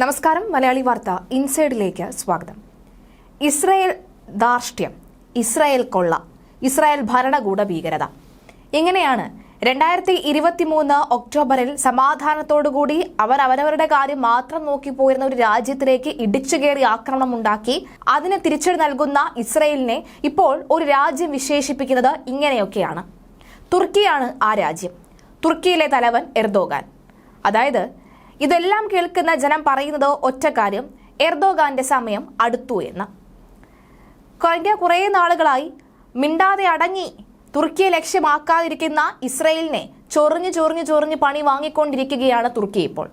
നമസ്കാരം മലയാളി വാർത്ത ഇൻസൈഡിലേക്ക് സ്വാഗതം. ഇസ്രയേൽ ധാർഷ്ട്യം ഇസ്രായേൽ കൊള്ള ഇസ്രായേൽ ഭരണകൂട ഭീകരത. ഇങ്ങനെയാണ് രണ്ടായിരത്തി ഇരുപത്തി മൂന്ന് ഒക്ടോബറിൽ സമാധാനത്തോടുകൂടി അവർ അവരവരുടെ കാര്യം മാത്രം നോക്കി പോയിരുന്ന ഒരു രാജ്യത്തിലേക്ക് ഇടിച്ചു കയറി ആക്രമണം ഉണ്ടാക്കി അതിന് തിരിച്ചടി നൽകുന്ന ഇസ്രയേലിനെ ഇപ്പോൾ ഒരു രാജ്യം വിശേഷിപ്പിക്കുന്നത് ഇങ്ങനെയൊക്കെയാണ്. തുർക്കിയാണ് ആ രാജ്യം. തുർക്കിയിലെ തലവൻ എർദോഗാൻ. അതായത് ഇതെല്ലാം കേൾക്കുന്ന ജനം പറയുന്നത് ഒറ്റ കാര്യം എർദോഗാന്റെ സമയം അടുത്തു എന്ന്. കുറഞ്ഞ കുറേ നാളുകളായി മിണ്ടാതെ അടങ്ങി തുർക്കിയെ ലക്ഷ്യമാക്കാതിരിക്കുന്ന ഇസ്രയേലിനെ ചൊറിഞ്ഞ് ചൊറിഞ്ഞ് ചൊറിഞ്ഞ് പണി വാങ്ങിക്കൊണ്ടിരിക്കുകയാണ് തുർക്കി ഇപ്പോൾ.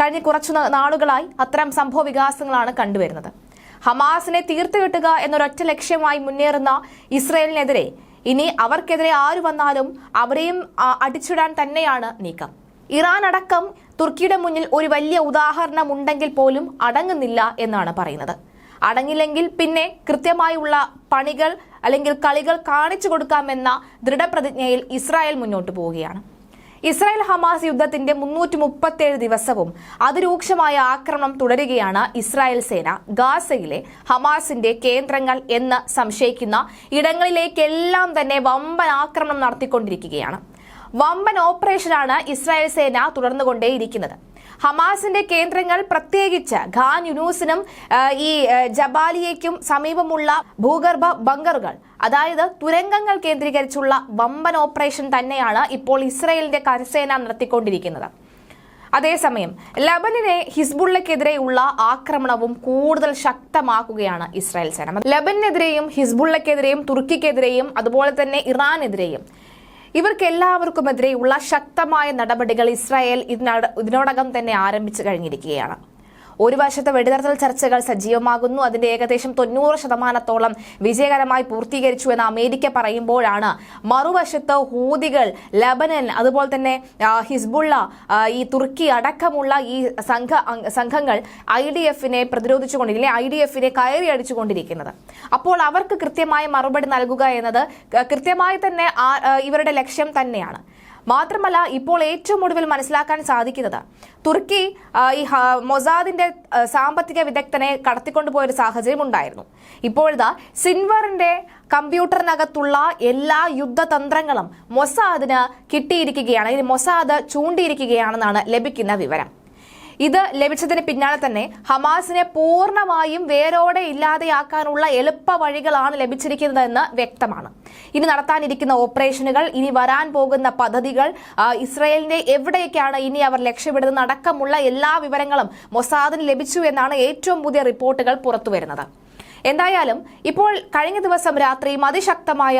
കഴിഞ്ഞ കുറച്ചു നാളുകളായി അത്തരം സംഭവ വികാസങ്ങളാണ് കണ്ടുവരുന്നത്. ഹമാസിനെ തീർത്തു കിട്ടുക എന്നൊരൊറ്റ ലക്ഷ്യമായി മുന്നേറുന്ന ഇസ്രയേലിനെതിരെ ഇനി അവർക്കെതിരെ ആര് വന്നാലും അവരെയും അടിച്ചിടാൻ തന്നെയാണ് നീക്കം. ഇറാൻ അടക്കം തുർക്കിയുടെ മുന്നിൽ ഒരു വലിയ ഉദാഹരണം ഉണ്ടെങ്കിൽ പോലും അടങ്ങുന്നില്ല എന്നാണ് പറയുന്നത്. അടങ്ങില്ലെങ്കിൽ പിന്നെ കൃത്യമായുള്ള പണികൾ അല്ലെങ്കിൽ കളികൾ കാണിച്ചു കൊടുക്കാമെന്ന ദൃഢപ്രതിജ്ഞയിൽ ഇസ്രായേൽ മുന്നോട്ട് പോവുകയാണ്. ഇസ്രായേൽ ഹമാസ് യുദ്ധത്തിന്റെ മുന്നൂറ്റി മുപ്പത്തേഴ് ദിവസവും അതിരൂക്ഷമായ ആക്രമണം തുടരുകയാണ് ഇസ്രായേൽ സേന. ഗാസയിലെ ഹമാസിന്റെ കേന്ദ്രങ്ങൾ എന്ന് സംശയിക്കുന്ന ഇടങ്ങളിലേക്കെല്ലാം തന്നെ വമ്പൻ ആക്രമണം നടത്തിക്കൊണ്ടിരിക്കുകയാണ്. വമ്പൻ ഓപ്പറേഷനാണ് ഇസ്രായേൽ സേന തുടർന്നുകൊണ്ടേയിരിക്കുന്നത്. ഹമാസിന്റെ കേന്ദ്രങ്ങൾ പ്രത്യേകിച്ച് ഖാൻ യുനൂസിനും ഈ ജബാലിയയ്ക്കും സമീപമുള്ള ഭൂഗർഭ ബങ്കറുകൾ അതായത് തുരങ്കങ്ങൾ കേന്ദ്രീകരിച്ചുള്ള വമ്പൻ ഓപ്പറേഷൻ തന്നെയാണ് ഇപ്പോൾ ഇസ്രായേലിന്റെ കരസേന നടത്തിക്കൊണ്ടിരിക്കുന്നത്. അതേസമയം ലബനിനെ ഹിസ്ബുള്ളക്കെതിരെയുള്ള ആക്രമണവും കൂടുതൽ ശക്തമാക്കുകയാണ് ഇസ്രായേൽ സേന. ലബനെതിരെയും ഹിസ്ബുള്ളക്കെതിരെയും തുർക്കിക്കെതിരെയും അതുപോലെ തന്നെ ഇറാനെതിരെയും ഇവർക്കെല്ലാവർക്കുമെതിരെയുള്ള ശക്തമായ നടപടികൾ ഇസ്രായേൽ ഇതിനട- ഇതിനോടകം തന്നെ ആരംഭിച്ചു കഴിഞ്ഞിരിക്കുകയാണ്. ഒരു വശത്ത് വെടിനിർത്തൽ ചർച്ചകൾ സജീവമാകുന്നു. അതിന്റെ ഏകദേശം തൊണ്ണൂറ് ശതമാനത്തോളം വിജയകരമായി പൂർത്തീകരിച്ചു എന്ന് അമേരിക്ക പറയുമ്പോഴാണ് മറുവശത്ത് ഹൂതികൾ ലബനൻ അതുപോലെ തന്നെ ഹിസ്ബുള്ള ഈ തുർക്കി അടക്കമുള്ള ഈ സംഘ സംഘങ്ങൾ ഐ ഡി എഫിനെ പ്രതിരോധിച്ചുകൊണ്ടിരിക്കുന്നത് ഐ ഡി എഫിനെ കയറി അടിച്ചുകൊണ്ടിരിക്കുന്നത്. അപ്പോൾ അവർക്ക് കൃത്യമായ മറുപടി നൽകുക എന്നത് കൃത്യമായി തന്നെ ഇവരുടെ ലക്ഷ്യം തന്നെയാണ്. മാത്രമല്ല ഇപ്പോൾ ഏറ്റവും ഒടുവിൽ മനസ്സിലാക്കാൻ സാധിക്കുന്നത് തുർക്കി ഈ മൊസാദിന്റെ സാമ്പത്തിക വിദഗ്ധനെ കടത്തിക്കൊണ്ടുപോയ ഒരു സാഹചര്യം ഉണ്ടായിരുന്നു. ഇപ്പോഴിതാ സിൻവറിന്റെ കമ്പ്യൂട്ടറിനകത്തുള്ള എല്ലാ യുദ്ധതന്ത്രങ്ങളും മൊസാദിന് കിട്ടിയിരിക്കുകയാണ്. മൊസാദ് ചൂണ്ടിയിരിക്കുകയാണെന്നാണ് ലഭിക്കുന്ന വിവരം. ഇത് ലഭിച്ചതിന് പിന്നാലെ തന്നെ ഹമാസിനെ പൂർണമായും വേരോടെ ഇല്ലാതെയാക്കാനുള്ള എളുപ്പ വഴികളാണ് ലഭിച്ചിരിക്കുന്നതെന്ന് വ്യക്തമാണ്. ഇനി നടത്താനിരിക്കുന്ന ഓപ്പറേഷനുകൾ ഇനി വരാൻ പോകുന്ന പദ്ധതികൾ ഇസ്രയേലിന്റെ എവിടെയൊക്കെയാണ് ഇനി അവർ ലക്ഷ്യമിടുന്നത് അടക്കമുള്ള എല്ലാ വിവരങ്ങളും മൊസാദിന് ലഭിച്ചു എന്നാണ് ഏറ്റവും പുതിയ റിപ്പോർട്ടുകൾ പുറത്തുവരുന്നത്. എന്തായാലും ഇപ്പോൾ കഴിഞ്ഞ ദിവസം രാത്രി അതിശക്തമായ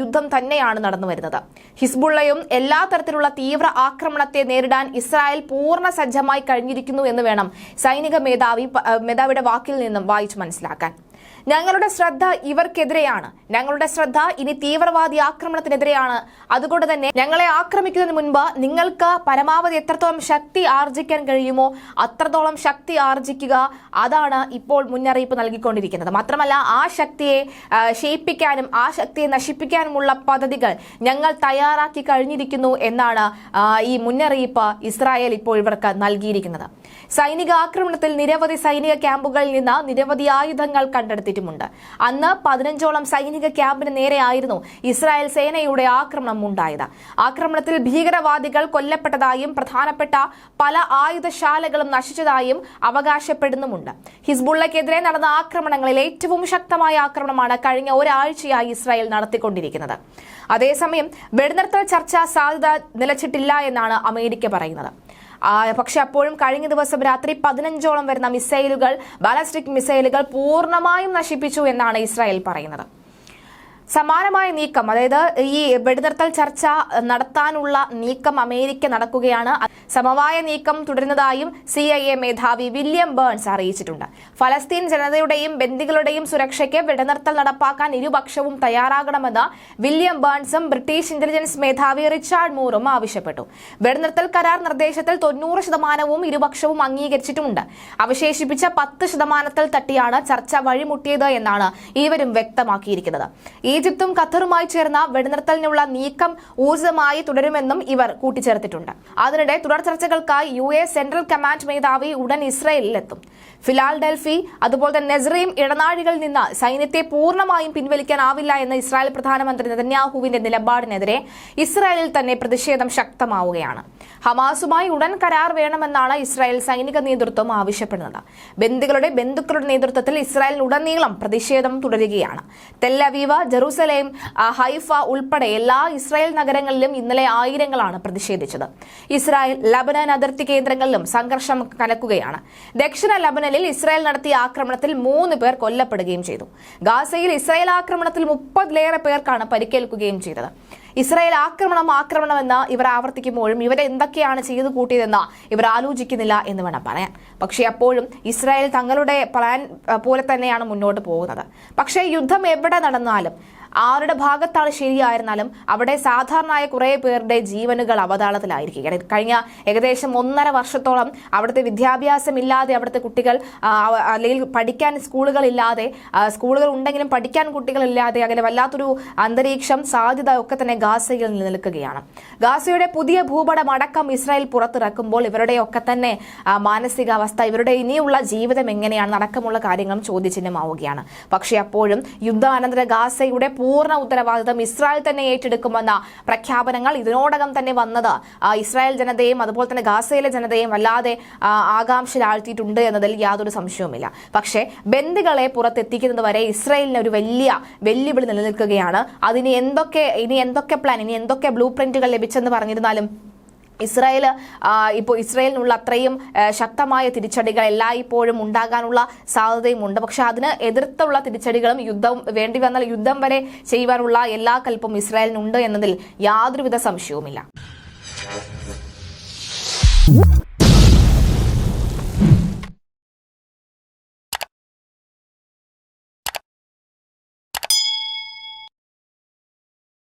യുദ്ധം തന്നെയാണ് നടന്നു വരുന്നത്. ഹിസ്ബുള്ളയും എല്ലാ തരത്തിലുള്ള തീവ്ര ആക്രമണത്തെ നേരിടാൻ ഇസ്രായേൽ പൂർണ സജ്ജമായി കഴിഞ്ഞിരിക്കുന്നു എന്ന് വേണം സൈനിക മേധാവി മേധാവിയുടെ വാക്കിൽ നിന്നും വായിച്ചു മനസ്സിലാക്കാൻ. ഞങ്ങളുടെ ശ്രദ്ധ ഇവർക്കെതിരെയാണ്. ഞങ്ങളുടെ ശ്രദ്ധ ഇനി തീവ്രവാദി ആക്രമണത്തിനെതിരെയാണ്. അതുകൊണ്ട് തന്നെ ഞങ്ങളെ ആക്രമിക്കുന്നതിന് മുൻപ് നിങ്ങൾക്ക് പരമാവധി എത്രത്തോളം ശക്തി ആർജിക്കാൻ കഴിയുമോ അത്രത്തോളം ശക്തി ആർജിക്കുക അതാണ് ഇപ്പോൾ മുന്നറിയിപ്പ് നൽകിക്കൊണ്ടിരിക്കുന്നത്. മാത്രമല്ല ആ ശക്തിയെ ക്ഷയിപ്പിക്കാനും ആ ശക്തിയെ നശിപ്പിക്കാനുമുള്ള പദ്ധതികൾ ഞങ്ങൾ തയ്യാറാക്കി കഴിഞ്ഞിരിക്കുന്നു എന്നാണ് ഈ മുന്നറിയിപ്പ് ഇസ്രായേൽ ഇപ്പോൾ ഇവർക്ക് നൽകിയിരിക്കുന്നത്. സൈനിക ആക്രമണത്തിൽ നിരവധി സൈനിക ക്യാമ്പുകളിൽ നിന്ന് നിരവധി ആയുധങ്ങൾ കണ്ടെടുത്തിട്ടുമുണ്ട് അന്ന് പതിനഞ്ചോളം സൈനിക ക്യാമ്പിന് നേരെയായിരുന്നു ഇസ്രായേൽ സേനയുടെ ആക്രമണം ഉണ്ടായത് ആക്രമണത്തിൽ ഭീകരവാദികൾ കൊല്ലപ്പെട്ടതായും പ്രധാനപ്പെട്ട പല ആയുധശാലകളും നശിച്ചതായും അവകാശപ്പെടുന്നുമുണ്ട്. ഹിസ്ബുള്ളക്കെതിരെ നടന്ന ആക്രമണങ്ങളിൽ ഏറ്റവും ശക്തമായ ആക്രമണമാണ് കഴിഞ്ഞ ഒരാഴ്ചയായി ഇസ്രായേൽ നടത്തിക്കൊണ്ടിരിക്കുന്നത്. അതേസമയം വെടിനിർത്തൽ ചർച്ച സാധ്യത നിലച്ചിട്ടില്ല എന്നാണ് അമേരിക്ക പറയുന്നത്. പക്ഷെ അപ്പോഴും കഴിഞ്ഞ ദിവസം രാത്രി പതിനഞ്ചോളം വരുന്ന മിസൈലുകൾ ബാലസ്റ്റിക് മിസൈലുകൾ പൂർണമായും നശിപ്പിച്ചു എന്നാണ് ഇസ്രായേൽ പറയുന്നത്. സമാനമായ നീക്കം അതായത് ഈ വെടിനിർത്തൽ ചർച്ച നടത്താനുള്ള നീക്കം അമേരിക്ക നടക്കുകയാണ്. സമവായ നീക്കം തുടരുന്നതായും സി ഐ എ മേധാവി വില്യം ബേൺസ് അറിയിച്ചിട്ടുണ്ട്. ഫലസ്തീൻ ജനതയുടെയും ബന്ദികളുടെയും സുരക്ഷയ്ക്ക് വെടിനിർത്തൽ നടപ്പാക്കാൻ ഇരുപക്ഷവും തയ്യാറാകണമെന്ന് വില്യം ബേൺസും ബ്രിട്ടീഷ് ഇന്റലിജൻസ് മേധാവി റിച്ചാർഡ് മൂറും ആവശ്യപ്പെട്ടു. വെടിനിർത്തൽ കരാർ നിർദ്ദേശത്തിൽ തൊണ്ണൂറ് ശതമാനവും ഇരുപക്ഷവും അംഗീകരിച്ചിട്ടുമുണ്ട്. അവശേഷിപ്പിച്ച പത്ത് ശതമാനത്തിൽ തട്ടിയാണ് ചർച്ച വഴിമുട്ടിയത് എന്നാണ് ഇരുവരും വ്യക്തമാക്കിയിരിക്കുന്നത്. ഈ ഈജിപ്തും ഖത്തറുമായി ചേർന്ന വെടിനിർത്തലിനുള്ള നീക്കം ഊർജിതമായി തുടരുമെന്നും ഇവർ കൂട്ടിച്ചേർത്തിട്ടുണ്ട്. അതിനിടെ തുടർ ചർച്ചകൾക്കായി യു എ സെൻട്രൽ കമാൻഡ് മേധാവി ഉടൻ ഇസ്രയേലിലെത്തും. ഫിലാൽ ഡൽഫി അതുപോലെ തന്നെ നെസ്രയും ഇടനാഴികളിൽ നിന്ന് സൈന്യത്തെ പൂർണമായും പിൻവലിക്കാനാവില്ല എന്ന ഇസ്രായേൽ പ്രധാനമന്ത്രി നെതന്യാഹുവിന്റെ നിലപാടിനെതിരെ ഇസ്രായേലിൽ തന്നെ പ്രതിഷേധം ശക്തമാവുകയാണ്. ഹമാസുമായി ഉടൻ കരാർ വേണമെന്നാണ് ഇസ്രായേൽ സൈനിക നേതൃത്വം ആവശ്യപ്പെടുന്നത്. ബന്ദികളുടെ ബന്ധുക്കളുടെ നേതൃത്വത്തിൽ ഇസ്രായേലിൽ ഉടനീളം പ്രതിഷേധം തുടരുകയാണ്. തെല്ലവീവ ജെറൂസലേം ഹൈഫ ഉൾപ്പെടെ എല്ലാ ഇസ്രായേൽ നഗരങ്ങളിലും ഇന്നലെ ആയിരങ്ങളാണ് പ്രതിഷേധിച്ചത്. ഇസ്രായേൽ ലബനൻ അതിർത്തി കേന്ദ്രങ്ങളിലും സംഘർഷം കലക്കുകയാണ് ദക്ഷിണ ലബനനിൽ ഇസ്രായേൽ നടത്തിയ ആക്രമണത്തിൽ മൂന്ന് പേർ കൊല്ലപ്പെടുകയും ചെയ്തു. ഗാസയിൽ ഇസ്രായേൽ ആക്രമണത്തിൽ മുപ്പതിലേറെ പേർക്കാണ് പരിക്കേൽക്കുകയും ചെയ്തത്. ഇസ്രായേൽ ആക്രമണം ആക്രമണമെന്ന് ഇവർ ആവർത്തിക്കുമ്പോഴും ഇവരെ എന്തൊക്കെയാണ് ചെയ്തു കൂട്ടിയതെന്ന് ഇവർ ആലോചിക്കുന്നില്ല എന്ന് വേണം പറയാൻ. പക്ഷേ അപ്പോഴും ഇസ്രായേൽ തങ്ങളുടെ പ്ലാൻ പോലെ തന്നെയാണ് മുന്നോട്ട് പോകുന്നത്. പക്ഷേ യുദ്ധം എവിടെ നടന്നാലും ആരുടെ ഭാഗത്താണ് ശരിയായിരുന്നാലും അവിടെ സാധാരണയായ കുറേ പേരുടെ ജീവനുകൾ അവതാളത്തിലായിരിക്കുകയാണ്. കഴിഞ്ഞ ഏകദേശം ഒന്നര വർഷത്തോളം അവിടുത്തെ വിദ്യാഭ്യാസം ഇല്ലാതെ അവിടുത്തെ കുട്ടികൾ അല്ലെങ്കിൽ പഠിക്കാൻ സ്കൂളുകളില്ലാതെ സ്കൂളുകൾ ഉണ്ടെങ്കിലും പഠിക്കാൻ കുട്ടികളില്ലാതെ അങ്ങനെ വല്ലാത്തൊരു അന്തരീക്ഷം സാധ്യത ഒക്കെ തന്നെ ഗാസയിൽ നിലനിൽക്കുകയാണ്. ഗാസയുടെ പുതിയ ഭൂപടം അടക്കം ഇസ്രായേൽ പുറത്തിറക്കുമ്പോൾ ഇവരുടെയൊക്കെ തന്നെ മാനസികാവസ്ഥ ഇവരുടെ ഇനിയുള്ള ജീവിതം എങ്ങനെയാണ് അടക്കമുള്ള കാര്യങ്ങളും ചോദ്യചിഹ്നമാവുകയാണ്. പക്ഷേ അപ്പോഴും യുദ്ധാനന്തര ഗാസയുടെ പൂർണ ഉത്തരവാദിത്തം ഇസ്രായേൽ തന്നെ ഏറ്റെടുക്കുമെന്ന പ്രഖ്യാപനങ്ങൾ ഇതിനോടകം തന്നെ വന്നത് ഇസ്രായേൽ ജനതയും അതുപോലെ തന്നെ ഗാസയിലെ ജനതയും വല്ലാതെ ആകാംക്ഷയിലാഴ്ത്തിയിട്ടുണ്ട് എന്നതിൽ യാതൊരു സംശയവുമില്ല. പക്ഷേ ബന്ദികളെ പുറത്തെത്തിക്കുന്നത് വരെ ഇസ്രായേലിന് ഒരു വലിയ വെല്ലുവിളി നിലനിൽക്കുകയാണ്. അതിന് എന്തൊക്കെ ഇനി എന്തൊക്കെ പ്ലാൻ ഇനി എന്തൊക്കെ ബ്ലൂ പ്രിന്റുകൾ ലഭിച്ചെന്ന് പറഞ്ഞിരുന്നാലും ഇസ്രായേൽ ഇപ്പോൾ ഇസ്രായേലിനുള്ള അത്രയും ശക്തമായ തിരിച്ചടികൾ എല്ലായ്പ്പോഴും ഉണ്ടാകാനുള്ള സാധ്യതയുമുണ്ട്. പക്ഷെ അതിന് എതിർത്തുള്ള തിരിച്ചടികളും യുദ്ധം വേണ്ടി വന്നാൽ യുദ്ധം വരെ ചെയ്യുവാനുള്ള എല്ലാ കൽപ്പും ഇസ്രായേലിനുണ്ട് എന്നതിൽ യാതൊരുവിധ സംശയവുമില്ല.